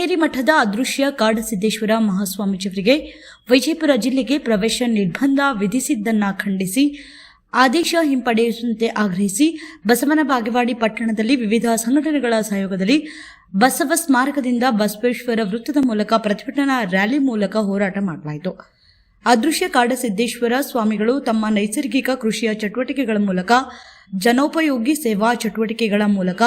ಕನ್ಹೇರಿ ಮಠದ ಅದೃಶ್ಯ ಕಾಡಸಿದ್ದೇಶ್ವರ ಮಹಾಸ್ವಾಮೀಜಿಯವರಿಗೆ ವಿಜಯಪುರ ಜಿಲ್ಲೆಗೆ ಪ್ರವೇಶ ನಿರ್ಬಂಧ ವಿಧಿಸಿದ್ದನ್ನು ಖಂಡಿಸಿ ಆದೇಶ ಹಿಂಪಡೆಯುವಂತೆ ಆಗ್ರಹಿಸಿ ಬಸವನ ಬಾಗೇವಾಡಿ ಪಟ್ಟಣದಲ್ಲಿ ವಿವಿಧ ಸಂಘಟನೆಗಳ ಸಹಯೋಗದಲ್ಲಿ ಬಸವ ಸ್ಮಾರಕದಿಂದ ಬಸವೇಶ್ವರ ವೃತ್ತದ ಮೂಲಕ ಪ್ರತಿಭಟನಾ ರ್ಯಾಲಿ ಮೂಲಕ ಹೋರಾಟ ಮಾಡಲಾಯಿತು. ಅದೃಶ್ಯ ಕಾಡಸಿದ್ದೇಶ್ವರ ಸ್ವಾಮಿಗಳು ತಮ್ಮ ನೈಸರ್ಗಿಕ ಕೃಷಿಯ ಚಟುವಟಿಕೆಗಳ ಮೂಲಕ ಜನೋಪಯೋಗಿ ಸೇವಾ ಚಟುವಟಿಕೆಗಳ ಮೂಲಕ,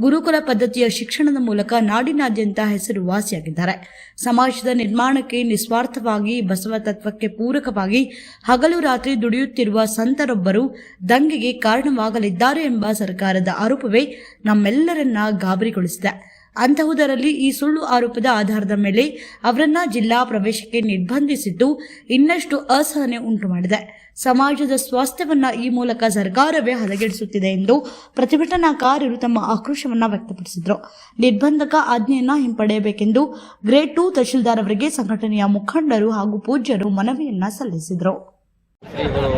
ಗುರುಕುಲ ಪದ್ಧತಿಯ ಶಿಕ್ಷಣದ ಮೂಲಕ ನಾಡಿನಾದ್ಯಂತ ಹೆಸರುವಾಸಿಯಾಗಿದ್ದಾರೆ ಸಮಾಜದ ನಿರ್ಮಾಣಕ್ಕೆ ನಿಸ್ವಾರ್ಥವಾಗಿ, ಬಸವ ತತ್ವಕ್ಕೆ ಪೂರಕವಾಗಿ ಹಗಲು ರಾತ್ರಿ ದುಡಿಯುತ್ತಿರುವ ಸಂತರೊಬ್ಬರು ದಂಗೆಗೆ ಕಾರಣವಾಗಲಿದ್ದಾರೆ ಎಂಬ ಸರ್ಕಾರದ ಆರೋಪವೇ ನಮ್ಮೆಲ್ಲರನ್ನ ಗಾಬರಿಗೊಳಿಸಿದೆ. ಅಂತಹುದರಲ್ಲಿ ಈ ಸುಳ್ಳು ಆರೋಪದ ಆಧಾರದ ಮೇಲೆ ಅವರನ್ನ ಜಿಲ್ಲಾ ಪ್ರವೇಶಕ್ಕೆ ನಿರ್ಬಂಧಿಸಿದ್ದು ಇನ್ನಷ್ಟು ಅಸಹನೆ ಉಂಟು ಮಾಡಿದೆ. ಸಮಾಜದ ಸ್ವಾಸ್ಥ್ಯವನ್ನ ಈ ಮೂಲಕ ಸರ್ಕಾರವೇ ಹದಗೆಡಿಸುತ್ತಿದೆ ಎಂದು ಪ್ರತಿಭಟನಾಕಾರರು ತಮ್ಮ ಆಕ್ರೋಶವನ್ನ ವ್ಯಕ್ತಪಡಿಸಿದರು. ನಿರ್ಬಂಧಕ ಆಜ್ಞೆಯನ್ನ ಹಿಂಪಡೆಯಬೇಕೆಂದು ಗ್ರೇಡ್ ಟು ತಹಶೀಲ್ದಾರ್ ಅವರಿಗೆ ಸಂಘಟನೆಯ ಮುಖಂಡರು ಹಾಗೂ ಪೂಜ್ಯರು ಮನವಿಯನ್ನ ಸಲ್ಲಿಸಿದರು. ಶ್ರೀಗಳು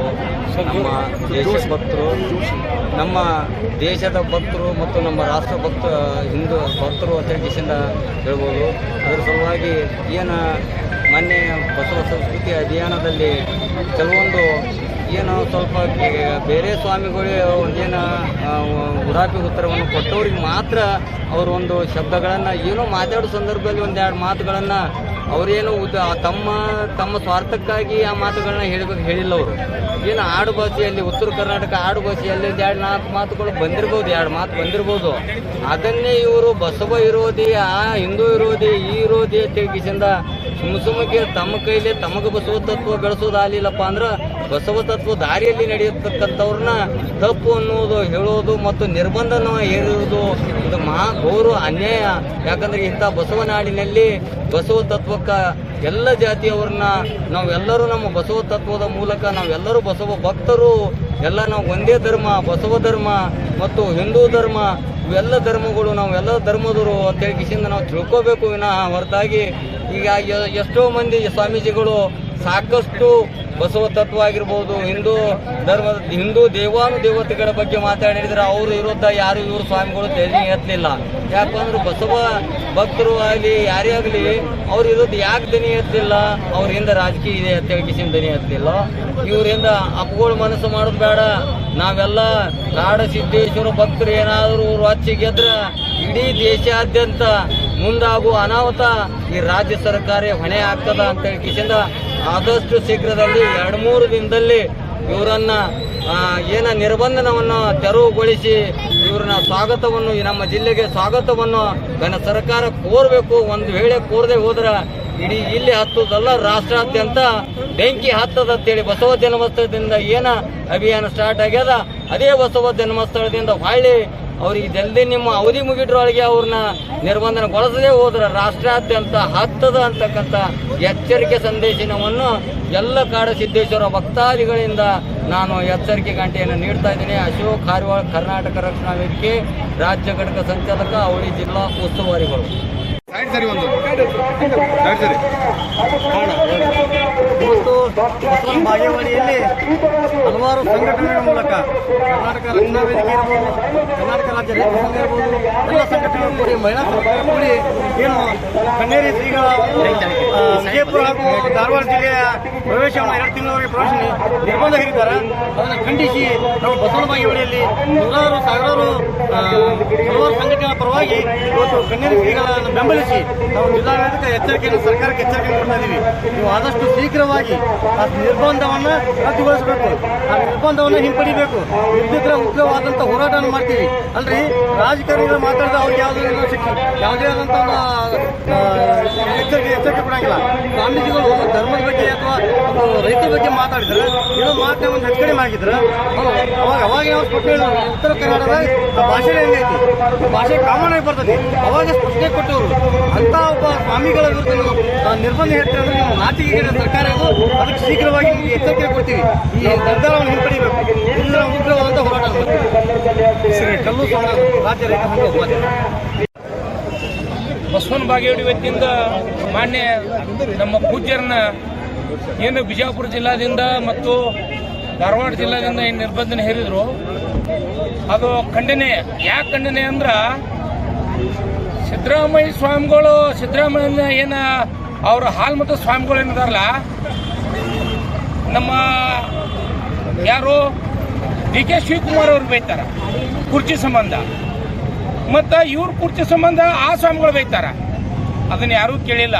ನಮ್ಮ ದೇಶಭಕ್ತರು ನಮ್ಮ ದೇಶದ ಭಕ್ತರು ಮತ್ತು ನಮ್ಮ ರಾಷ್ಟ್ರ ಭಕ್ತ, ಹಿಂದೂ ಭಕ್ತರು ಅಂತ ದೇಶದಿಂದ ಹೇಳ್ಬೋದು. ಅದರ ಸಲುವಾಗಿ ಏನು ಮೊನ್ನೆ ಬಸವ ಸಂಸ್ಕೃತಿ ಅಭಿಯಾನದಲ್ಲಿ ಕೆಲವೊಂದು ಏನು ಸ್ವಲ್ಪ ಬೇರೆ ಸ್ವಾಮಿಗಳು ಒಂದೇನು ಉಡಾಪಿ ಉತ್ತರವನ್ನು ಕೊಟ್ಟವ್ರಿಗೆ ಮಾತ್ರ ಅವರು ಒಂದು ಶಬ್ದಗಳನ್ನು ಏನೋ ಮಾತಾಡೋ ಸಂದರ್ಭದಲ್ಲಿ ಒಂದೆರಡು ಮಾತುಗಳನ್ನು ಅವರೇನು ಉದ ತಮ್ಮ ತಮ್ಮ ಸ್ವಾರ್ಥಕ್ಕಾಗಿ ಆ ಮಾತುಗಳನ್ನ ಹೇಳಬೇಕು ಹೇಳಿಲ್ಲ ಅವರು. ಏನು ಆಡು ಭಾಷೆಯಲ್ಲಿ, ಉತ್ತರ ಕರ್ನಾಟಕ ಆಡು ಭಾಷೆಯಲ್ಲಿ ಎರಡು ನಾಲ್ಕು ಮಾತುಗಳು ಬಂದಿರ್ಬೋದು, ಎರಡು ಮಾತು ಬಂದಿರ್ಬೋದು. ಅದನ್ನೇ ಇವರು ಬಸವ ವಿರೋಧಿ ಆ ಹಿಂದೂ ವಿರೋಧಿ ಈ ವಿರೋಧಿ ತೆಗಿಸಿಂದ ಸುಮ್ಮ ಸುಮ್ಮಕ್ಕೆ ತಮ್ಮ ಕೈಲಿ ತಮಗೆ ಬಸವ ತತ್ವ ಬೆಳೆಸೋದಾಗಲಿಲ್ಲಪ್ಪ ಅಂದ್ರೆ ಬಸವ ತತ್ವ ದಾರಿಯಲ್ಲಿ ನಡೆಯತಕ್ಕಂಥವ್ರನ್ನ ತಪ್ಪು ಅನ್ನೋದು ಹೇಳೋದು ಮತ್ತು ನಿರ್ಬಂಧನ ಹೇರುವುದು ಇದು ಮಹಾ ಗೌರವ ಅನ್ಯಾಯ. ಯಾಕಂದ್ರೆ ಇಂಥ ಬಸವ ನಾಡಿನಲ್ಲಿ ಬಸವ ತತ್ವಕ್ಕೆ ಎಲ್ಲ ಜಾತಿಯವ್ರನ್ನ ನಾವೆಲ್ಲರೂ ನಮ್ಮ ಬಸವ ತತ್ವದ ಮೂಲಕ ನಾವೆಲ್ಲರೂ ಬಸವ ಭಕ್ತರು. ಎಲ್ಲ ನಾವು ಒಂದೇ ಧರ್ಮ, ಬಸವ ಧರ್ಮ ಮತ್ತು ಹಿಂದೂ ಧರ್ಮ. ಇವೆಲ್ಲ ಧರ್ಮಗಳು ನಾವು ಎಲ್ಲ ಧರ್ಮದವರು ಅಂತೇಳಿ ಕಿಶಿಂದ ನಾವು ತಿಳ್ಕೋಬೇಕು ವಿನಃ ಹೊರತಾಗಿ ಈಗ ಎಷ್ಟೋ ಮಂದಿ ಸ್ವಾಮೀಜಿಗಳು ಸಾಕಷ್ಟು ಬಸವ ತತ್ವ ಆಗಿರ್ಬೋದು ಹಿಂದೂ ಧರ್ಮದ ಹಿಂದೂ ದೇವಾನು ದೇವತೆಗಳ ಬಗ್ಗೆ ಮಾತಾಡಿದ್ರೆ ಅವರು ಇರುವಂಥ ಯಾರು ಇವರು ಸ್ವಾಮಿಗಳು ತೆಲಿ ಎತ್ತಲಿಲ್ಲ. ಯಾಕಂದ್ರೆ ಬಸವ ಭಕ್ತರು ಆಗಲಿ, ಯಾರೇ ಆಗಲಿ, ಅವ್ರು ಇರೋದು ಯಾಕೆ ದನಿ ಎತ್ತಲಿಲ್ಲ? ಅವ್ರಿಂದ ರಾಜಕೀಯ ಇದೆ ಅಂತೇಳಿ ದನಿ ಎತ್ತಲಿಲ್ಲ. ಇವರಿಂದ ಅಪ್ಪಗಳು ಮನಸ್ಸು ಮಾಡೋದು ಬೇಡ. ನಾವೆಲ್ಲ ಕಾಡ ಸಿದ್ದೇಶ್ವರ ಭಕ್ತರು ಏನಾದರೂ ರೊಚ್ಚಿ ಗೆದ್ರೆ ಇಡೀ ದೇಶಾದ್ಯಂತ ಮುಂದಾಗುವ ಅನಾಹುತ ಈ ರಾಜ್ಯ ಸರ್ಕಾರ ಹೊಣೆ ಆಗ್ತದ ಅಂತ ಹೇಳಿ ಆದಷ್ಟು ಶೀಘ್ರದಲ್ಲಿ ಎರಡು ಮೂರು ದಿನದಲ್ಲಿ ಇವರನ್ನ ಏನ ನಿರ್ಬಂಧನವನ್ನು ತೆರವುಗೊಳಿಸಿ ಇವ್ರನ್ನ ಸ್ವಾಗತವನ್ನು ನಮ್ಮ ಜಿಲ್ಲೆಗೆ ಸ್ವಾಗತವನ್ನು ನನ್ನ ಸರ್ಕಾರ ಕೋರಬೇಕು. ಒಂದು ವೇಳೆ ಕೋರದೆ ಹೋದ್ರೆ ಇಡೀ ಇಲ್ಲಿ ಹತ್ತದಲ್ಲ ರಾಷ್ಟ್ರಾದ್ಯಂತ ಬೆಂಕಿ ಹತ್ತದ ಅಂತೇಳಿ ಬಸವ ಜನ್ಮಸ್ಥಳದಿಂದ ಏನ ಅಭಿಯಾನ ಸ್ಟಾರ್ಟ್ ಆಗ್ಯದ, ಅದೇ ಬಸವ ಜನ್ಮಸ್ಥಳದಿಂದ ಹೊಳ್ಳಿ ಅವ್ರಿಗೆ ಜಲ್ದಿ ನಿಮ್ಮ ಅವಧಿ ಮುಗಿದ್ರೊಳಗೆ ಅವ್ರನ್ನ ನಿರ್ಬಂಧನಗೊಳಿಸದೇ ಹೋದ್ರೆ ರಾಷ್ಟ್ರಾದ್ಯಂತ ಹತ್ತದ ಅಂತಕ್ಕಂಥ ಎಚ್ಚರಿಕೆ ಸಂದೇಶನವನ್ನು ಎಲ್ಲ ಕಾಡ ಸಿದ್ದೇಶ್ವರ ಭಕ್ತಾದಿಗಳಿಂದ ನಾನು ಎಚ್ಚರಿಕೆ ಗಂಟೆಯನ್ನು ನೀಡ್ತಾ ಇದ್ದೀನಿ. ಅಶೋಕ್ ಹಾರಿವಾಳ್ ಕರ್ನಾಟಕ ರಕ್ಷಣಾ ವೇದಿಕೆ, ರಾಜ್ಯ ಘಟಕ ಸಂಚಾಲಕ, ಅವಳಿ ಜಿಲ್ಲಾ ಉಸ್ತುವಾರಿಗಳು. ಬಸವನ ಬಾಗೇವಾಡಿಯಲ್ಲಿ ಹಲವಾರು ಸಂಘಟನೆಗಳ ಮೂಲಕ ಕರ್ನಾಟಕ ರಕ್ಷಣಾ ವೇದಿಕೆ ಇರ್ಬೋದು, ಕರ್ನಾಟಕ ರಾಜ್ಯ ರೈತ ಎಲ್ಲ ಸಂಘಟನೆಗಳು ಕೂಡಿ ಮಹಿಳಾ ಸಂಘಟನೆ ಕೂಡಿ ಏನು ಕಣ್ಣೇರಿ ಶ್ರೀಗಳ ವಿಜಯಪುರ ಹಾಗೂ ಧಾರವಾಡ ಜಿಲ್ಲೆಯ ಪ್ರವೇಶವನ್ನು ಎರಡು ತಿಂಗಳವರೆಗೆ ಪ್ರವೇಶ ನಿರ್ಬಂಧ ಹೇರಿದ್ದಾರೆ ಅದನ್ನು ಖಂಡಿಸಿ ನಾವು ಬಸವನ ಬಾಗೇವಾಡಿಯಲ್ಲಿ ನೂರಾರು, ಸಾವಿರಾರು ಹಲವಾರು ಸಂಘಟನೆಗಳ ಪರವಾಗಿ ಇವತ್ತು ಕಣ್ಣೇರಿ ಶ್ರೀಗಳನ್ನು ಬೆಂಬಲಿಸಿ ನಾವು ಜಿಲ್ಲಾಡಳಿತ ಎಚ್ಚರಿಕೆಯನ್ನು, ಸರ್ಕಾರಕ್ಕೆ ಎಚ್ಚರಿಕೆಯನ್ನು ಕೊಡ್ತಾ ಇದ್ದೀವಿ ನೀವು ಆದಷ್ಟು ಶೀಘ್ರವಾಗಿ ಆ ನಿರ್ಬಂಧವನ್ನು ರದ್ದುಗೊಳಿಸಬೇಕು. ಆ ನಿರ್ಬಂಧವನ್ನು ಹಿಂಪಡಿಬೇಕು. ಇದ್ದಿದ್ರೆ ಉಗ್ರವಾದಂಥ ಹೋರಾಟವನ್ನು ಮಾಡ್ತೀವಿ. ಅಲ್ರಿ? ರಾಜಕಾರಣಿಗಳು ಮಾತಾಡಿದ ಅವ್ರಿಗೆ ಯಾವುದೇ ಶಿಕ್ಷೆ ಯಾವುದೇ ಆದಂಥ ಎಚ್ಚರಿಕೆ ಎಚ್ಚರಿಕೆ ಕೊಡಂಗಿಲ್ಲ. ಸ್ವಾಮೀಜಿಗಳು ಒಂದು ಧರ್ಮದ ಬಗ್ಗೆ ಅಥವಾ ಒಂದು ರೈತರ ಬಗ್ಗೆ ಮಾತಾಡಿದ್ರೆ, ಏನೋ ಮಾತನ್ನ ಒಂದು ಹೆಚ್ಚು ಮಾಡಿದ್ರೆ ಅವಾಗ ಅವಾಗ ನಾವು ಸ್ಪಷ್ಟ ಹೇಳಿದ್ರು ಉತ್ತರ ಕನ್ನಡದ ಭಾಷೆ ಹೆಂಗೈತಿ ಭಾಷೆ ಕಾಮನ್ ಆಗಿ ಬರ್ತದೆ ಅವಾಗ ಸ್ಪಷ್ಟನೆ ಕೊಟ್ಟವರು. ಅಂತ ಒಬ್ಬ ಸ್ವಾಮಿಗಳ ವಿರುದ್ಧ ನಿರ್ಬಂಧ ಹೇಳ್ತಾರೆ ಅಂದ್ರೆ ನೀವು ಸರ್ಕಾರ ಅದು ಶೀಘ್ರವಾಗಿ ಎಚ್ಚರಿಕೆ ಕೊಡ್ತೀವಿ. ಈ ನಿರ್ಧಾರವನ್ನು ಹಿಂಪಡಿಬೇಕು ಇಲ್ಲ ಉಗ್ರವಾದಂಥ ಹೋರಾಟ. ಕಲ್ಲು ರಾಜ್ಯ ರೈತ ಬಸವನ ಬಾಗೇವಾಡಿ ವತಿಯಿಂದ ಮಾನ್ಯ ನಮ್ಮ ಪೂಜ್ಯರನ್ನ ಏನು ಬಿಜಾಪುರ ಜಿಲ್ಲಾದಿಂದ ಮತ್ತು ಧಾರವಾಡ ಜಿಲ್ಲಾದಿಂದ ಏನು ನಿರ್ಬಂಧನೆ ಹೇರಿದ್ರು. ಅದು ಖಂಡನೆ. ಯಾಕೆ ಖಂಡನೆ ಅಂದ್ರೆ ಸಿದ್ದರಾಮಯ್ಯ ಸ್ವಾಮಿಗಳು ಸಿದ್ದರಾಮಯ್ಯ ಏನ ಅವರ ಹಾಲ್ ಮತ್ತು ಸ್ವಾಮಿಗಳು ಏನಿದಾರಲ್ಲ ನಮ್ಮ ಯಾರು ಡಿ ಕೆ ಶಿವಕುಮಾರ್ ಅವ್ರು ಬೈತಾರ, ಕುರ್ಚಿ ಸಂಬಂಧ. ಮತ್ತು ಇವ್ರ ಕುರ್ಚಿ ಸಂಬಂಧ ಆ ಸ್ವಾಮಿಗಳು ಬೈತಾರ. ಅದನ್ನ ಯಾರೂ ಕೇಳಿಲ್ಲ.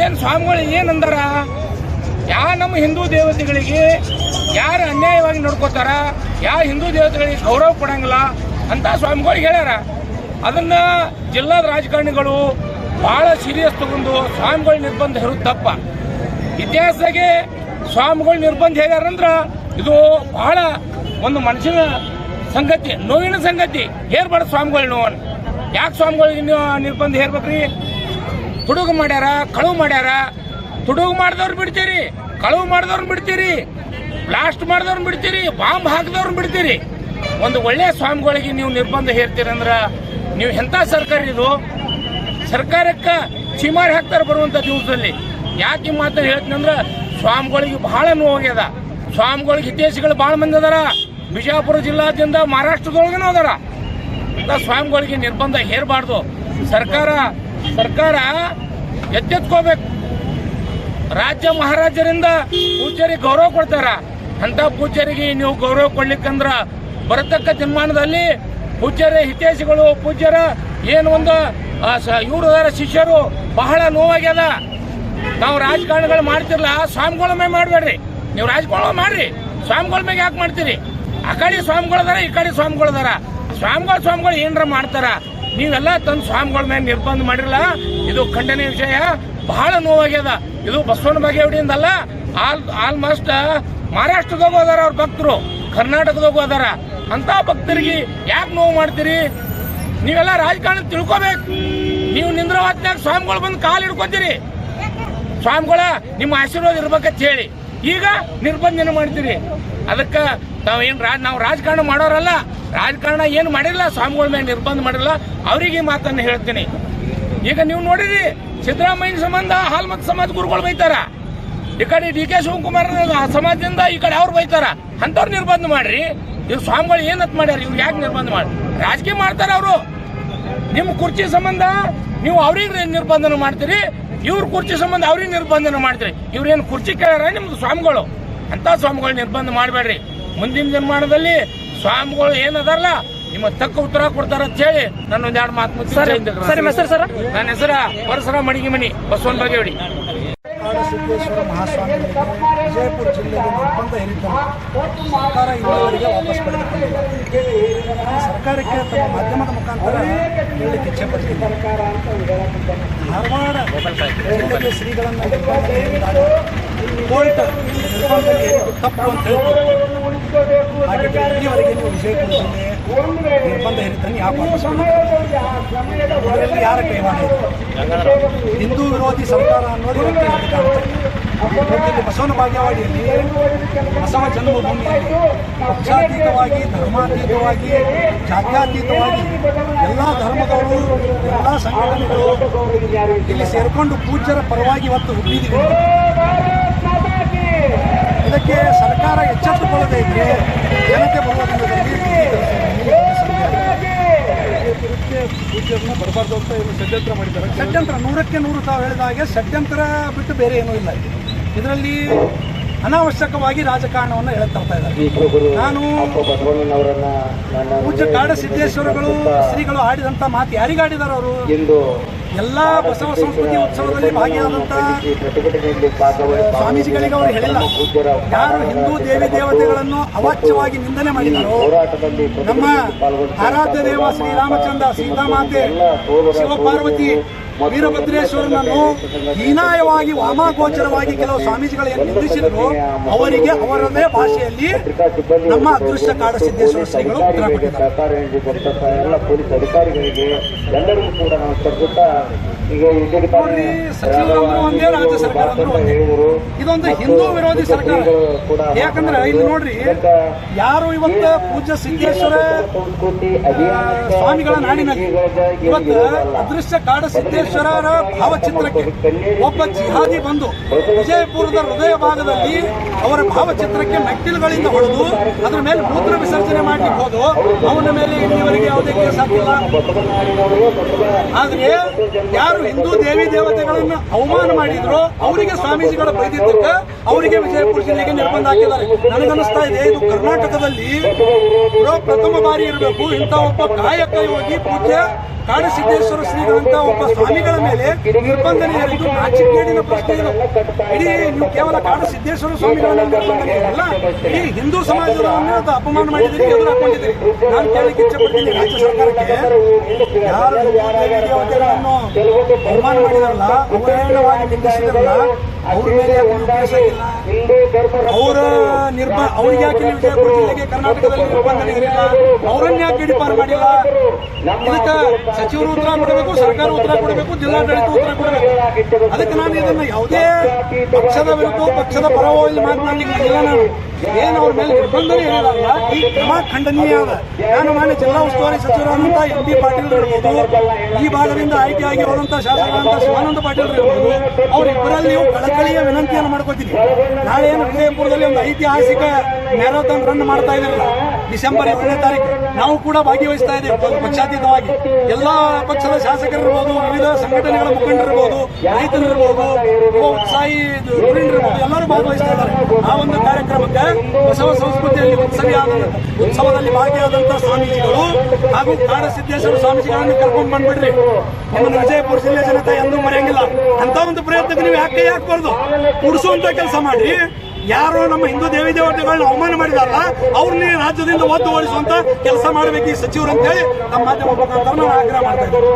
ಏನು ಸ್ವಾಮಿಗಳು ಏನಂದಾರ ಯಾ ನಮ್ಮ ಹಿಂದೂ ದೇವತೆಗಳಿಗೆ ಯಾರು ಅನ್ಯಾಯವಾಗಿ ನೋಡ್ಕೋತಾರ? ಯಾ ಹಿಂದೂ ದೇವತೆಗಳಿಗೆ ಗೌರವ ಕೊಡಂಗಿಲ್ಲ ಅಂತ ಸ್ವಾಮಿಗಳು ಹೇಳ್ಯಾರ. ಅದನ್ನ ಜಿಲ್ಲಾದ ರಾಜಕಾರಣಿಗಳು ಬಹಳ ಸೀರಿಯಸ್ ತಗೊಂಡು ಸ್ವಾಮಿಗಳ ನಿರ್ಬಂಧ ಹೇರು ತಪ್ಪ. ಇತಿಹಾಸದಾಗೆ ಸ್ವಾಮಿಗಳ ನಿರ್ಬಂಧ ಹೇಗಾರಂದ್ರ ಇದು ಬಹಳ ಒಂದು ಮನುಷ್ಯನ ಸಂಗತಿ, ನೋವಿನ ಸಂಗತಿ. ಹೇರ್ಬಾರ್ದು ಸ್ವಾಮಿಗಳು ನೋವನ್ ಯಾಕೆ ಸ್ವಾಮಿಗಳಿಗೆ ನಿರ್ಬಂಧ ಹೇರ್ಬೇಕ್ರಿ? ತುಡುಗು ಮಾಡ್ಯಾರ, ಕಳುವು ಮಾಡ್ಯಾರ. ತುಡುಗು ಮಾಡಿದವ್ರು ಬಿಡ್ತೀರಿ, ಕಳುವು ಮಾಡಿದವ್ರನ್ನ ಬಿಡ್ತೀರಿ, ಬ್ಲಾಸ್ಟ್ ಮಾಡಿದವ್ರನ್ನ ಬಿಡ್ತೀರಿ, ಬಾಂಬ್ ಹಾಕಿದವ್ರನ್ನ ಬಿಡ್ತೀರಿ. ಒಂದು ಒಳ್ಳೆಯ ಸ್ವಾಮಿಗಳಿಗೆ ನೀವು ನಿರ್ಬಂಧ ಹೇರ್ತೀರಂದ್ರ ನೀವು ಎಂಥ ಸರ್ಕಾರ ಇದು? ಸರ್ಕಾರಕ್ಕೆ ಚಿಮಾರಿ ಹಾಕ್ತಾರೆ ಬರುವಂತ ದಿವಸದಲ್ಲಿ. ಯಾಕೆ ಈ ಮಾತನ್ನ ಸ್ವಾಮಿಗಳಿಗೆ ಬಹಳ ನೋವಾಗ್ಯದ ಸ್ವಾಮಿಗಳಿಗೆ ಹಿತೇಶಿಗಳು ಬಹಳ ಮಂದಿ ಅದಾರ. ಬಿಜಾಪುರ ಜಿಲ್ಲಾದ್ಯಂತ ಮಹಾರಾಷ್ಟ್ರದೊಳಗನೂ ಅದಾರ. ಅಂತ ಸ್ವಾಮಿಗಳಿಗೆ ನಿರ್ಬಂಧ ಹೇರಬಾರ್ದು. ಸರ್ಕಾರ ಸರ್ಕಾರ ಎತ್ತೆತ್ಕೋಬೇಕು. ರಾಜ್ಯ ಮಹಾರಾಜರಿಂದ ಪೂಜ್ಯರಿಗೆ ಗೌರವ ಕೊಡ್ತಾರ. ಅಂತ ಪೂಜ್ಯರಿಗೆ ನೀವು ಗೌರವ ಕೊಡ್ಲಿಕ್ಕಂದ್ರ ಬರತಕ್ಕ ತೀರ್ಮಾನದಲ್ಲಿ ಪೂಜ್ಯರ ಹಿತೇಶಿಗಳು ಪೂಜ್ಯರ ಏನು ಒಂದು ಇವರು ಶಿಷ್ಯರು ಬಹಳ ನೋವಾಗ್ಯದ. ನಾವು ರಾಜಕಾರಣಗಳು ಮಾಡ್ತಿರ್ಲ ಸ್ವಾಮಿಗಳ ಮೇಲೆ ಮಾಡಬೇಡ್ರಿ. ನೀವು ರಾಜಕಾರಣ ಮಾಡ್ರಿ. ಸ್ವಾಮಿಗಳ ಮೇಲೆ ಯಾಕೆ ಮಾಡ್ತೀರಿ? ಆ ಕಡೆ ಸ್ವಾಮಿಗಳದಾರ, ಈ ಕಡೆ ಸ್ವಾಮಿಗಳದಾರ. ಸ್ವಾಮಿಗಳು ಸ್ವಾಮಿಗಳು ಏನರ ಮಾಡ್ತಾರ? ನೀವೆಲ್ಲ ತಂದು ಸ್ವಾಮಿಗಳ ಮೇಲೆ ನಿರ್ಬಂಧ ಮಾಡಿರಲ್ಲ? ಇದು ಖಂಡನೀಯ ವಿಷಯ. ಬಹಳ ನೋವಾಗ್ಯದ. ಇದು ಬಸವನ ಬಗೆಯವಡಿಯಿಂದಲ್ಲ ಆಲ್, ಆಲ್ಮೋಸ್ಟ್ ಮಹಾರಾಷ್ಟ್ರದಾಗ ಹೋದಾರ ಅವ್ರ ಭಕ್ತರು. ಕರ್ನಾಟಕದಾಗ ಅದಾರ ಅಂತ ಭಕ್ತರಿಗೆ ಯಾಕೆ ನೋವು ಮಾಡ್ತೀರಿ? ನೀವೆಲ್ಲ ರಾಜಕಾರಣ ತಿಳ್ಕೊಬೇಕು. ನೀವು ನಿಂದ್ರ ಸ್ವಾಮಿಗಳು ಬಂದು ಕಾಲು ಹಿಡ್ಕೊತೀರಿ. ಸ್ವಾಮಿಗಳ ನಿಮ್ಮ ಆಶೀರ್ವಾದ ಇರ್ಬೇಕಂತ ಹೇಳಿ. ಈಗ ನಿರ್ಬಂಧನ ಮಾಡ್ತೀರಿ. ಅದಕ್ಕೆ ಏನು ರಾಜ್ ನಾವು ರಾಜಕಾರಣ ಮಾಡೋರಲ್ಲ, ರಾಜಕಾರಣ ಏನು ಮಾಡಿಲ್ಲ, ಸ್ವಾಮಿಗಳ ಮೇಲೆ ನಿರ್ಬಂಧ ಮಾಡಿಲ್ಲ, ಅವರಿಗೆ ಮಾತನ್ನು ಹೇಳ್ತೀನಿ. ಈಗ ನೀವು ನೋಡಿರಿ ಸಿದ್ದರಾಮಯ್ಯ ಸಂಬಂಧ ಹಾಲ್ಮತ್ ಸಮಾಜ ಗುರುಗಳು ಬೈತಾರ. ಈ ಕಡೆ ಡಿ ಕೆ ಶಿವಕುಮಾರ್ ಸಮಾಜದಿಂದ ಈ ಕಡೆ ಅವ್ರು ಬೈತಾರ. ಅಂಥವ್ರು ನಿರ್ಬಂಧ ಮಾಡ್ರಿ. ಇವ್ರು ಸ್ವಾಮಿಗಳು ಏನತ್ ಮಾಡ್ಯಾರ, ಇವ್ರು ಯಾಕೆ ನಿರ್ಬಂಧ ಮಾಡಿ, ರಾಜಕೀಯ ಮಾಡ್ತಾರ ಅವರು. ನಿಮ್ಮ ಕುರ್ಚಿ ಸಂಬಂಧ, ನೀವು ಅವ್ರಿಗೆ ನಿರ್ಬಂಧನ ಮಾಡ್ತೀರಿ. ಇವ್ರ ಕುರ್ಚಿ ಸಂಬಂಧ ಅವ್ರಿಗೆ ನಿರ್ಬಂಧನ ಮಾಡಿದ್ರಿ. ಇವ್ರೇನು ಕುರ್ಚಿ ಕೇಳ್ಯಾರ ನಿಮ್ದು ಸ್ವಾಮಿಗಳು? ಅಂತ ಸ್ವಾಮಿಗಳು ನಿರ್ಬಂಧ ಮಾಡಬೇಡ್ರಿ. ಮುಂದಿನ ನಿರ್ಮಾಣದಲ್ಲಿ ಸ್ವಾಮಿಗಳು ಏನದಾರಲ್ಲ ನಿಮ್ಮ ತಕ್ಕ ಉತ್ತರ ಕೊಡ್ತಾರ ಅಂತ ಹೇಳಿ ನನ್ನ ಒಂದ್ ಎರಡು ಮಾತು ಸರ್ ನನ್ನ ಹೆಸರ ಪರಸರ ಮಣಿ ಬಸವನ್ ಬಗೆವಡಿ. ಸಿದ್ದೇಶ್ವರ ಮಹಾಸ್ವಾಮಿ ವಿಜಯಪುರ ಜಿಲ್ಲೆಗೆ ನಿರ್ಬಂಧ ಹೇರಿದ್ದನ್ನು ಸರ್ಕಾರ ಇಲ್ಲಿವರೆಗೆ ವಾಪಸ್ ಪಡೆದುಕೊಂಡಿಲ್ಲ ಸರ್ಕಾರಕ್ಕೆ ತಮ್ಮ ಮಾಧ್ಯಮದ ಮುಖಾಂತರ ಹೇಳಲಿಕ್ಕೆ ಇಚ್ಛೆಪಡ್ತೀನಿ ಧಾರವಾಡ ಜಿಲ್ಲೆಗೆ ಶ್ರೀಗಳನ್ನು ಕೋರ್ಟ್ ನಿರ್ಬಂಧ ತಪ್ಪು ಅಂತ ಹೇಳ್ತಾರೆ. ಇಲ್ಲಿವರೆಗೆ ನೀವು ವಿಜಯಪುರ ಜಿಲ್ಲೆ ನಿರ್ಬಂಧ ಹೇರಿದ್ದನ್ನು ಯಾಕೆ ಯಾರ ಕೈವಾಡ ಹಿಂದೂ ವಿರೋಧಿ ಸರ್ಕಾರ ಅನ್ನೋದು ಬಸವನ ಭಾಗ್ಯವಾಡಿಯಲ್ಲಿ ಬಸವ ಜನ್ಮಭೂಮಿಯಲ್ಲಿ ಪಕ್ಷಾತೀತವಾಗಿ, ಧರ್ಮಾತೀತವಾಗಿ, ಜಾತ್ಯಾತೀತವಾಗಿ ಎಲ್ಲ ಧರ್ಮದವರು, ಎಲ್ಲ ಸಂಘಟನೆಗಳು ಇಲ್ಲಿ ಸೇರಿಕೊಂಡು ಪೂಜ್ಯರ ಪರವಾಗಿ ಇವತ್ತು ಹುಟ್ಟಿದ್ದೀವಿ ಇದಕ್ಕೆ ಸರ್ಕಾರ ಎಚ್ಚೆತ್ತುಕೊಳ್ಳದೇ ಇದ್ರೆ ಜನತೆ ಬರುವ ದಿನದಲ್ಲಿ ಪೂಜ್ಯರನ್ನ ಬರಬಾರ್ದು ಅಂತ ಏನು ಷಡ್ಯಂತ್ರ ಮಾಡಿದ್ದಾರೆ? ಷಡ್ಯಂತ್ರ ನೂರಕ್ಕೆ ನೂರು ತಾವು ಹೇಳಿದ ಹಾಗೆ ಷಡ್ಯಂತ್ರ ಬಿಟ್ಟು ಬೇರೆ ಏನೂ ಇಲ್ಲ ಇದರಲ್ಲಿ ಅನಾವಶ್ಯಕವಾಗಿ ರಾಜಕಾರಣವನ್ನು ಹೇಳ್ತಾ ಇದ್ದಾರೆ. ನಾನು ಪೂಜ್ಯ ಕಾಡ ಸಿದ್ದೇಶ್ವರಗಳು ಶ್ರೀಗಳು ಆಡಿದಂತ ಮಾತು ಯಾರಿಗಾಡಿದಾರ ಅವರು? ಎಲ್ಲಾ ಬಸವ ಸಂಸ್ಕೃತಿ ಉತ್ಸವದಲ್ಲಿ ಭಾಗಿಯಾದಂತ ಸ್ವಾಮೀಜಿಗಳಿಗೆ ಅವರು ಹೇಳಿಲ್ಲ. ಯಾರು ಹಿಂದೂ ದೇವಿ ದೇವತೆಗಳನ್ನು ಅವಾಚ್ಯವಾಗಿ ನಿಂದನೆ ಮಾಡಿದರು ನಮ್ಮ ಆರಾಧ್ಯ ದೇವ ಶ್ರೀರಾಮಚಂದ್ರ ಸೀತಾಮಾತೆ ಶಿವಪಾರ್ವತಿ ವೀರಭದ್ರೇಶ್ವರನನ್ನು ಹೀನಾಯವಾಗಿ ವಾಮಾಗೋಚರವಾಗಿ ಕೆಲವು ಸ್ವಾಮೀಜಿಗಳು ಏನು ನಿಂದಿಸಿದ್ರು ಅವರಿಗೆ ಅವರದೇ ಭಾಷೆಯಲ್ಲಿ ನಮ್ಮ ಅದೃಷ್ಟ ಕಾಡ ಸಿದ್ದೇಶ್ವರ ಶ್ರೀಗಳು ಉತ್ತರ ಕೊಟ್ಟಿದ್ದಾರೆ. ಎಲ್ಲ ಪೊಲೀಸ್ ಅಧಿಕಾರಿಗಳಿಗೆ ಎಲ್ಲರಿಗೂ ಕೂಡ ನಾವು ಕೊಡ್ತಾ ನೋಡ್ರಿ ಸಚಿವರಂದ್ರು ಒಂದೇ ರಾಜ್ಯ ಸರ್ಕಾರ ಅಂದ್ರು ಒಂದೇ ಇದೊಂದು ಹಿಂದೂ ವಿರೋಧಿ ಸರ್ಕಾರ. ಯಾಕಂದ್ರೆ ಇಲ್ಲಿ ನೋಡ್ರಿ ಯಾರು ಇವತ್ತು ಪೂಜ್ಯ ಸಿದ್ದೇಶ್ವರ ಸ್ವಾಮಿಗಳ ನಾಡಿನಲ್ಲಿ ಇವತ್ತು ಅದೃಶ್ಯ ಕಾಡ ಸಿದ್ದೇಶ್ವರರ ಭಾವಚಿತ್ರಕ್ಕೆ ಒಬ್ಬ ಜಿಹಾದಿ ಬಂದು ವಿಜಯಪುರದ ಹೃದಯ ಭಾಗದಲ್ಲಿ ಅವರ ಭಾವಚಿತ್ರಕ್ಕೆ ಮೆಟ್ಟಿಲುಗಳಿಂದ ಹೊಡೆದು ಅದರ ಮೇಲೆ ಮೂತ್ರ ವಿಸರ್ಜನೆ ಮಾಡಲಿಕ್ಕೆ ಹೋದು ಅವನ ಮೇಲೆ ಇಲ್ಲಿವರೆಗೆ ಯಾವುದೇ ಕೇಸ್ ಹಾಕಿಲ್ಲ. ಆದ್ರೆ ಯಾರು ಹಿಂದೂ ದೇವಿ ದೇವತೆಗಳನ್ನ ಅವಮಾನ ಮಾಡಿದ್ರು. ಅವರಿಗೆ ಸ್ವಾಮೀಜಿಗಳ ಬೈದಿದ್ದಕ್ಕೆ ಅವರಿಗೆ ವಿಜಯಪುರ ಜಿಲ್ಲೆಗೆ ನಿರ್ಬಂಧ ಹಾಕಿದ್ದಾರೆ. ನನಗನ್ನಿಸ್ತಾ ಇದೆ, ಇದು ಕರ್ನಾಟಕದಲ್ಲಿ ಪ್ರಥಮ ಬಾರಿ ಇರಬೇಕು. ಇಂಥ ಒಬ್ಬ ಕಾಯಕ ಯೋಗಿ ಪೂಜ್ಯ ಕಾಡಸಿದ್ದೇಶ್ವರ ಶ್ರೀಗಳಂತ ಒಬ್ಬ ಸ್ವಾಮಿಗಳ ಮೇಲೆ ನಿರ್ಬಂಧನೆ ಹೇರಿದ್ದು, ನಾಚಿಕೇಡಿನ ಪ್ರಶ್ನೆ ಇಡೀ ನೀವು ಕೇವಲ ಸ್ವಾಮಿಗಳನ್ನ ನಿರ್ಬಂಧನೆ ಅಲ್ಲ ಈ ಹಿಂದೂ ಸಮಾಜವನ್ನು ಅಪಮಾನ ಮಾಡಿದ್ದೀರಿ ಎದುರು ಹಾಕೊಂಡಿದ್ದೀರಿ. ನಾನು ಕೇಳಕ್ಕೆ ಇಚ್ಛೆ ಪಡ್ತೀನಿ ರಾಜ್ಯ ಸರ್ಕಾರಕ್ಕೆ ಯಾರು ದೇವತೆಗಳನ್ನು ಅಪಮಾನ ಮಾಡಿದಾರಲ್ಲ ಅವಹೇಳನವಾಗಿ ನಿಂದಿಸಿದಾರಲ್ಲ ಅವ್ರ ನಿರ್ಬ ಅವ್ರಿಗೆ ಯಾಕೆ ನೀವು ಜಯಪುರ ಜಿಲ್ಲೆಗೆ ಕರ್ನಾಟಕದಲ್ಲಿ ನಿರ್ಬಂಧನೆ ಇರಲಿಲ್ಲ ಅವರನ್ನ ಯಾಕೆ ಗಡಿಪಾರು ಮಾಡಿಲ್ಲ. ಇದಕ್ಕೆ ಸಚಿವರು ಉತ್ತರ ಕೊಡಬೇಕು ಸರ್ಕಾರ ಉತ್ತರ ಕೊಡಬೇಕು ಜಿಲ್ಲಾಡಳಿತ ಉತ್ತರ ಕೊಡಬೇಕು. ಅದಕ್ಕೆ ನಾನು ಇದನ್ನ ಯಾವುದೇ ಪಕ್ಷದ ವಿರುದ್ಧ ಪಕ್ಷದ ಪರವಾಗಿ ಮಾತನಾಡಲಿಕ್ಕೆ ಇಲ್ಲ ನಾನು. ಏನು ಅವ್ರ ಮೇಲೆ ನಿರ್ಬಂಧನೇ ಏನಿರಲ್ಲ ಈ ಕ್ರಮ ಖಂಡನೀಯ ಅದ. ನಾನು ಮಾನ್ಯ ಜಿಲ್ಲಾ ಉಸ್ತುವಾರಿ ಸಚಿವರಾದಂತಹ ಎಂ ಬಿ ಪಾಟೀಲ್ ಇರ್ಬೋದು ಈ ಭಾಗದಿಂದ ಆಯ್ಕೆಯಾಗಿ ಆಗಿರುವಂತಹ ಶಾಸಕರಾದಂತಹ ಶಿವಾನಂದ ಪಾಟೀಲ್ ಇರ್ಬೋದು ನೀವು ಕಳಕಳಿಯ ವಿನಂತಿಯನ್ನು ಮಾಡ್ಕೋತೀನಿ. ನಾಳೆ ಏನು ವಿಜಯಪುರದಲ್ಲಿ ಒಂದು ಐತಿಹಾಸಿಕ ಮ್ಯಾರಥಾನ್ ರನ್ ಮಾಡ್ತಾ ಇದ್ರಲ್ಲ ಡಿಸೆಂಬರ್ ಏಳನೇ ತಾರೀಕು, ನಾವು ಕೂಡ ಭಾಗವಹಿಸ್ತಾ ಇದ್ದೇವೆ ಪ- ಪಕ್ಷಾತೀತವಾಗಿ. ಎಲ್ಲಾ ಪಕ್ಷದ ಶಾಸಕರಿರ್ಬೋದು, ವಿವಿಧ ಸಂಘಟನೆಗಳ ಮುಖಂಡರಿರ್ಬೋದು, ರೈತರಿರ್ಬೋದು ಉತ್ಸಾಹಿ ಇರ್ಬೋದು ಎಲ್ಲರೂ ಭಾಗವಹಿಸ್ತಾ ಇದ್ದಾರೆ. ಆ ಒಂದು ಕಾರ್ಯಕ್ರಮಕ್ಕೆ ಬಸವ ಸಂಸ್ಕೃತಿಯಲ್ಲಿ ಉತ್ಸವಿಯಾದ ಉತ್ಸವದಲ್ಲಿ ಭಾಗಿಯಾದಂತಹ ಸ್ವಾಮೀಜಿಗಳು ಹಾಗೂ ಕಾರಸಿದ್ದೇಶ್ವರ ಸ್ವಾಮೀಜಿಗಳನ್ನು ಕರ್ಕೊಂಡು ಬಂದ್ಬಿಡ್ರಿ. ನಿಮ್ಮನ್ನು ವಿಜಯಪುರ ಜಿಲ್ಲೆ ಜನತೆ ಎಂದೂ ಮರೆಯಂಗಿಲ್ಲ. ಅಂತ ಒಂದು ಪ್ರಯತ್ನಕ್ಕೆ ನೀವು ಯಾಕೆ ಹಾಕ್ಬಾರ್ದು? ಉಡಿಸುವಂತ ಕೆಲಸ ಮಾಡಿ ಯಾರು ನಮ್ಮ ಹಿಂದೂ ದೇವಿ ದೇವತೆಗಳನ್ನ ಅವಮಾನ ಮಾಡಿದಾರಲ್ಲ ಅವ್ರನ್ನ ರಾಜ್ಯದಿಂದ ಒದ್ದು ಓಡಿಸುವಂತ ಕೆಲಸ ಮಾಡಬೇಕು ಈ ಸಚಿವರು ಅಂತೇಳಿ ನಮ್ಮ ಮಾಧ್ಯಮ ಮುಖಾಂತರ ನಾನು ಆಗ್ರಹ ಮಾಡ್ತಾ ಇದ್ದೀನಿ.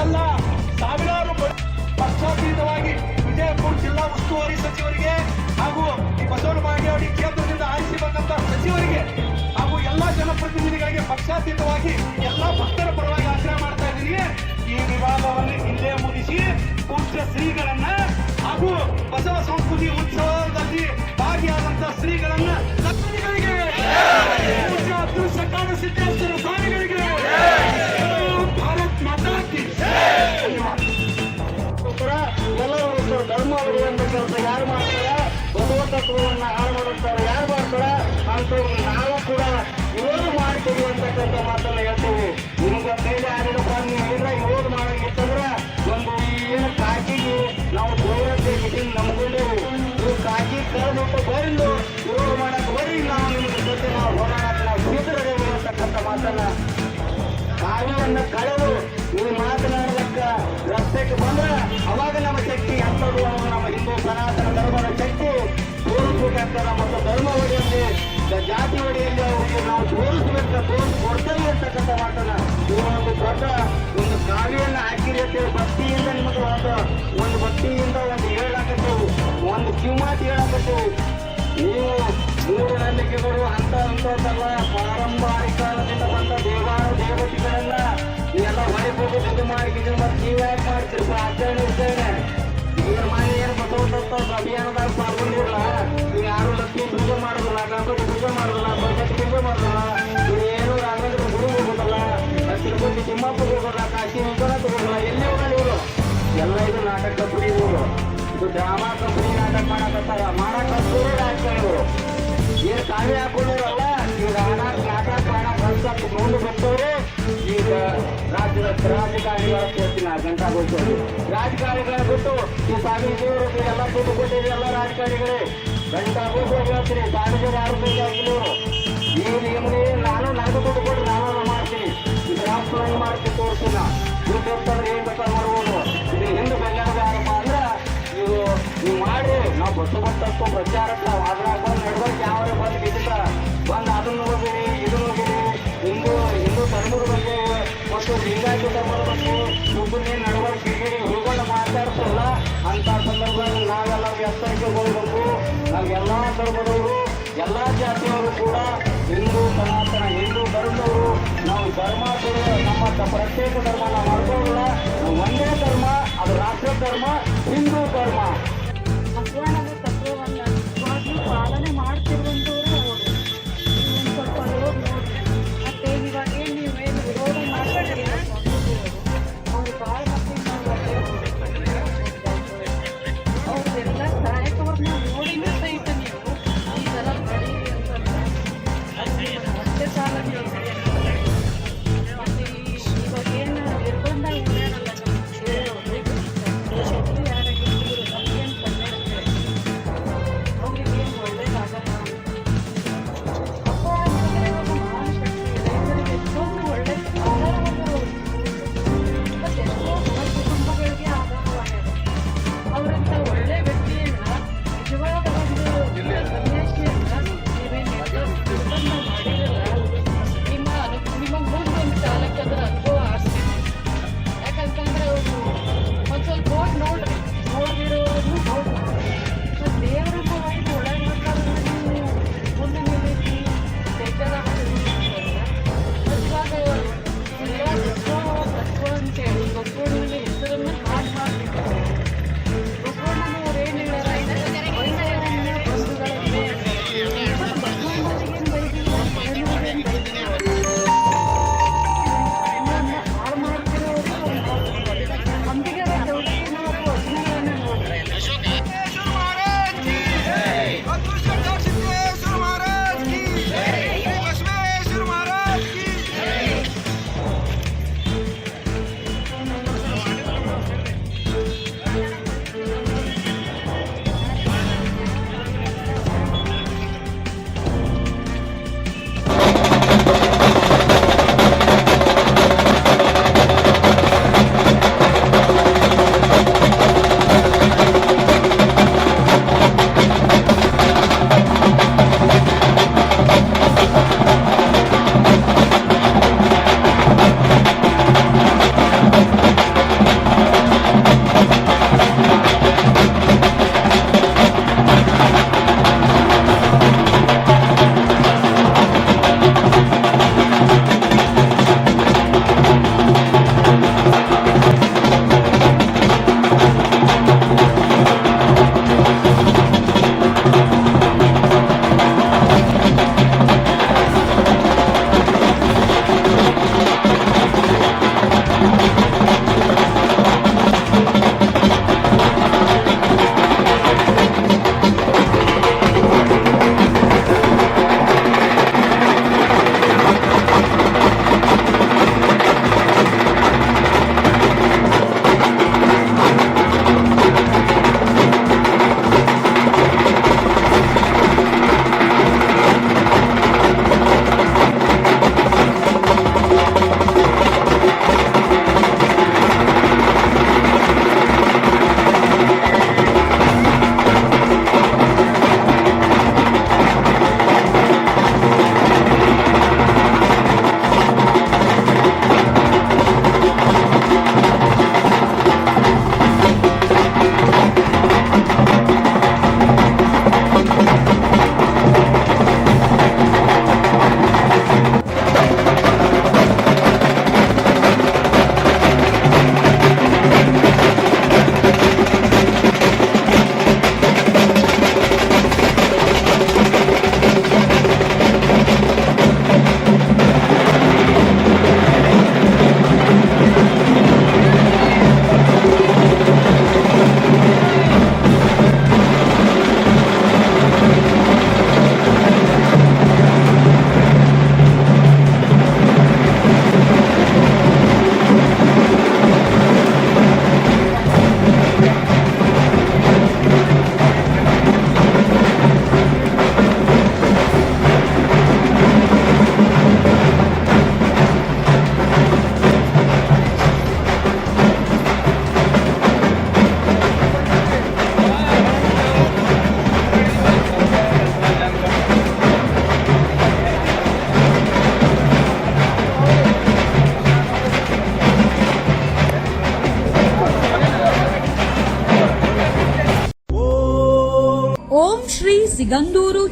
ಅಲ್ಲ ಸಾವಿರಾರು ಪಕ್ಷಾತೀತವಾಗಿ ವಿಜಯಪುರ ಜಿಲ್ಲಾ ಉಸ್ತುವಾರಿ ಸಚಿವರಿಗೆ ಹಾಗೂ ಈ ಬಸವನ ಬಾಗೇವಾಡಿ ಕ್ಷೇತ್ರದಿಂದ ಆರಿಸಿ ಬಂದಂತ ಸಚಿವರಿಗೆ ಹಾಗೂ ಎಲ್ಲಾ ಜನಪ್ರತಿನಿಧಿಗಳಿಗೆ ಪಕ್ಷಾತೀತವಾಗಿ ಎಲ್ಲ ಭಕ್ತರ ಪರವಾಗಿ ಆಚರಣೆ ಮಾಡ್ತಾ ಇದ್ದೀನಿ. ಈ ವಿವಾದವನ್ನು ಹಿಂದೆ ಮುಗಿಸಿ ಪೂಜ್ಯ ಶ್ರೀಗಳನ್ನ ಹಾಗೂ ಬಸವ ಸಂಸ್ಕೃತಿ ಉತ್ಸವದಲ್ಲಿ ಭಾಗಿಯಾದಂತ ಶ್ರೀಗಳನ್ನ ಸಚಿವರಿಗೆ ಪೂಜ್ಯ ಸಿದ್ದೇಶ್ವರ ಸ್ವಾಮಿಗಳಿಗೆ ಎಲ್ಲರೂ ಧರ್ಮ ಕೆಲಸ ಯಾರು ಮಾಡ್ತಾರ ಬಸವ ತತ್ವವನ್ನ ಹಾಳು ಮಾಡುತ್ತಾರೆ ಯಾರು ಮಾಡ್ತಾರ ಅಂತವ್ರು ನಾವು ಕೂಡ ವಿರೋಧ ಮಾಡ್ತೀವಿ ಅಂತಕ್ಕಂಥ ಮಾತನ್ನ ಹೇಳ್ತೀವಿ ನಿಮ್ಗೆ ಕೈಲಿ ಆಗಿರಪ್ಪ ನೀವು ಏನಾರ ವಿರೋಧ ಒಂದು ಏನು ನಾವು ಗೌರವ ಮಿಟಿಂಗ್ ನಮ್ಗೊಂಡೇವು ನೀವು ಕಾಕಿ ಕರೆದ್ಬಿಟ್ಟು ಬರಿಲು ವಿರೋಧ ಮಾಡಕ್ ಬರ್ರಿ ನಾವು ನಿಮ್ಮ ಜೊತೆ ನಾವು ಹೋರಾಡಕ್ಕೆ ನಾವು ಸಿದ್ಧರಿದ್ದೇವೆ ಅಂತಕ್ಕಂಥ ಮಾತನ್ನ ಕಳೆದು ನೀವು ಮಾತನಾಡಲಕ್ಕ ಬಂದ್ರೆ ಅವಾಗ ನಮ್ಮ ಶಕ್ತಿ ಅನ್ನೋದು ನಮ್ಮ ಹಿಂದೂ ಸನಾತನ ಧರ್ಮದ ಶಕ್ತಿ ತೋರಿಸಬೇಕಂತ ನಮ್ಮ ಧರ್ಮ ಒಡೆಯಲ್ಲಿ ಜಾತಿ ಒಡೆಯಲ್ಲಿ ಅವರಿಗೆ ನಾವು ತೋರಿಸಬೇಕ, ತೋರಿಸಿ ಕೊಡ್ತೇವೆ ಅಂತಕ್ಕಂಥ ಮಾತನ್ನ. ಒಂದು ದೊಡ್ಡ ಒಂದು ಕಾವ್ಯವನ್ನು ಹಾಕಿರಿ ಭಕ್ತಿಯಿಂದ ನಿಮಗೆ ಒಂದು ಒಂದು ಭಕ್ತಿಯಿಂದ ಒಂದು ಹೇಳಾಕತ್ತೇವೆ ಒಂದು ಕಿಮ್ಮತ್ ಹೇಳಾಕತ್ತೇವೆ ನೀವು ಮೂರು ನಂಬಿಕೆಗಳು ಅಂತ ಅಂತದಲ್ಲ ಪಾರಂಪರಿಕ ಕಾಲದಿಂದ ಬಂದ ದೇವಾನು ದೇವತೆಗಳನ್ನ ಎಲ್ಲ ಹೊರಗೆ ಇದು ಮಾಡಿ ಇದು ಮಾಡಿ. ನೀವು ಯಾಕೆ ಬಸವತತ್ವ ಅಭಿಯಾನದಾಗ ಪಾಲ್ಗೊಂಡಿರಲ್ಲ ನೀವು ಯಾರು ಲಕ್ಷ್ಮಿ ಪೂಜೆ ಮಾಡೋದಿಲ್ಲ, ಗಣಪತಿ ಪೂಜೆ ಮಾಡೋದಿಲ್ಲ ಗಣಪತಿ ಪೂಜೆ ಮಾಡೋದಿಲ್ಲ. ಇವ್ರು ಏನು ರಾಘವೇಂದ್ರ ಗುರು ಹೋಗೋದಲ್ಲ, ತಿರುಪತಿ ತಿಮ್ಮಪ್ಪ ಹೋಗೋಲ್ಲ ಕಾಶಿ ವಿಶ್ವನಾಥ ಹೋಗೋಲ್ಲ ಎಲ್ಲಿ ಹೋಗಲ್ಲ ಇವರು? ಎಲ್ಲ ಇದು ನಾಟಕ ಕಂಪನಿ ಇವರು. ಇದು ಡ್ರಾಮಾ ಕಂಪನಿ ನಾಟಕ ಮಾಡಕತ್ತಾರ. ಮಾಡಕ್ ಹತ್ತೂರು ರಾಜಕಾರಣಿಗಳು ಏನು ಕಾವ್ಯ ಹಾಕೊಂಡಿರಲ್ಲ? ಈಗ ನಾಟಕ ನಾಟಕ ಹಂತ ಮುಂದೆ ಬರ್ತವ್ರು ಈಗ ರಾಜ್ಯದ ರಾಜಕಾರಣಿಗಳ ಕೇಳ್ತೀನಿ ಗಂಟಾ ಗೊತ್ತವ್ರು ರಾಜಕಾರಣಿಗಳ ಬಿಟ್ಟು ಈ ಸ್ವಾಮೀಜಿಯವರು ಎಲ್ಲ ದುಡ್ಡು ಕೊಟ್ಟಿರಿ ಎಲ್ಲ ರಾಜಕಾರಣಿಗಳೇ. ಗಂಟಾ ಗೊತ್ತು ಹೇಳ್ತೀನಿ. ಸ್ವಾಮೀಜಿ ಬೇಕಾಗಿಲ್ಲ ಇವರು. ಈಗ ನಿಮಗೆ ನಾನು ನನಗೂ ದುಡ್ಡು ಕೊಟ್ಟು ನಾನು ಮಾಡ್ತೀನಿ. ಇದು ರಾಷ್ಟ್ರ ಮಾಡ್ತೀನಿ ತೋರಿಸಿಲ್ಲ ದುಡ್ಡು ಕೊಡ್ತಾರೆ ಏನ್ ಬೇಕಾದ್ರೆ ಮಾಡ್ಬೋದು. ಇದು ಹಿಂದೆ ಆರಂಭ ಅಂದ್ರೆ ಇದು ನೀವು ಮಾಡಿ. ನಾವು ಬಸ್ಸು ಬರ್ತಕ್ಕೂ ಪ್ರಚಾರಕ್ಕೆ ಅದ್ರ ಬಂದು ನಡ್ಬೇಕು ಯಾವ ಬಂದು ಬಿದ್ದಿಲ್ಲ ಬಂದು ಅದನ್ನು ಒಬ್ಬನೇ ನಡವಳಿಕೆ ಕಿರಿಕಿರಿ ಹುಡುಗನ ಮಾತಾಡ್ಸಲ್ಲ. ಅಂತ ಸಂದರ್ಭದಲ್ಲಿ ನಾವೆಲ್ಲ ಎಚ್ಚರಿಕೆಗೊಳ್ಬೇಕು ನಾವು ಎಲ್ಲ ಧರ್ಮದವರು ಎಲ್ಲ ಜಾತಿಯವರು ಕೂಡ ಹಿಂದೂ ಸನಾತನ, ಹಿಂದೂ ಧರ್ಮದವರು ನಾವು ಧರ್ಮ ನಮ್ಮ ಪ್ರತ್ಯೇಕ ಧರ್ಮ ನಾವು ಮಾಡ್ಕೊಳ್ಳಲ್ಲ ಒಂದೇ ಧರ್ಮ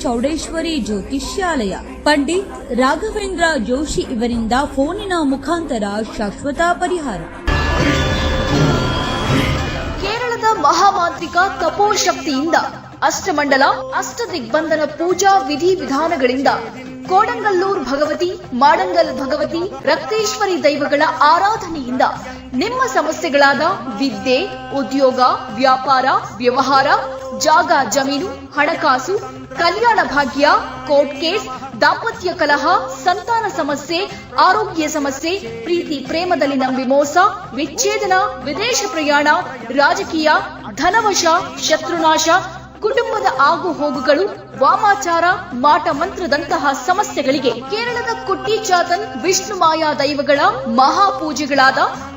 ಚೌಡೇಶ್ವರಿ ಜ್ಯೋತಿಷ್ಯಾಲಯ. ಪಂಡಿತ್ ರಾಘವೇಂದ್ರ ಜೋಶಿ ಇವರಿಂದ ಫೋನಿನ ಮುಖಾಂತರ ಶಾಶ್ವತ ಪರಿಹಾರ. ಕೇರಳದ ಮಹಾಮಾಂತ್ರಿಕ ತಪೋಶಕ್ತಿಯಿಂದ ಅಷ್ಟಮಂಡಲ ಅಷ್ಟ ದಿಗ್ಬಂಧನ ಪೂಜಾ ವಿಧಿ ವಿಧಾನಗಳಿಂದ ಕೋಡಂಗಲ್ಲೂರ್ ಭಗವತಿ, ಮಾಡಂಗಲ್ ಭಗವತಿ, ರಕ್ತೇಶ್ವರಿ ದೈವಗಳ ಆರಾಧನೆಯಿಂದ ನಿಮ್ಮ ಸಮಸ್ಯೆಗಳಾದ ವಿದ್ಯೆ, ಉದ್ಯೋಗ, ವ್ಯಾಪಾರ, ವ್ಯವಹಾರ ಜಾಗ ಜಮೀನು, ಹಣಕಾಸು, ಕಲ್ಯಾಣ ಭಾಗ್ಯ, ಕೋರ್ಟ್ ಕೇಸ್, ದಾಂಪತ್ಯ ಕಲಹ, ಸಂತಾನ ಸಮಸ್ಯೆ, ಆರೋಗ್ಯ ಸಮಸ್ಯೆ, ಪ್ರೀತಿ ಪ್ರೇಮದಲ್ಲಿ ನಂಬಿ ಮೋಸ, ವಿಚ್ಛೇದನ, ವಿದೇಶ ಪ್ರಯಾಣ, ರಾಜಕೀಯ, ಧನವಶ, ಶತ್ರುನಾಶ, ಕುಟುಂಬದ ಆಗು ಹೋಗುಗಳು, ವಾಮಾಚಾರ, ಮಾಟ ಮಂತ್ರದಂತಹ ಸಮಸ್ಯೆಗಳಿಗೆ ಕೇರಳದ ಕುಟ್ಟಿ ಚಾತನ್ ವಿಷ್ಣು ಮಾಯಾ ದೈವಗಳ ಮಹಾಪೂಜೆಗಳಾದ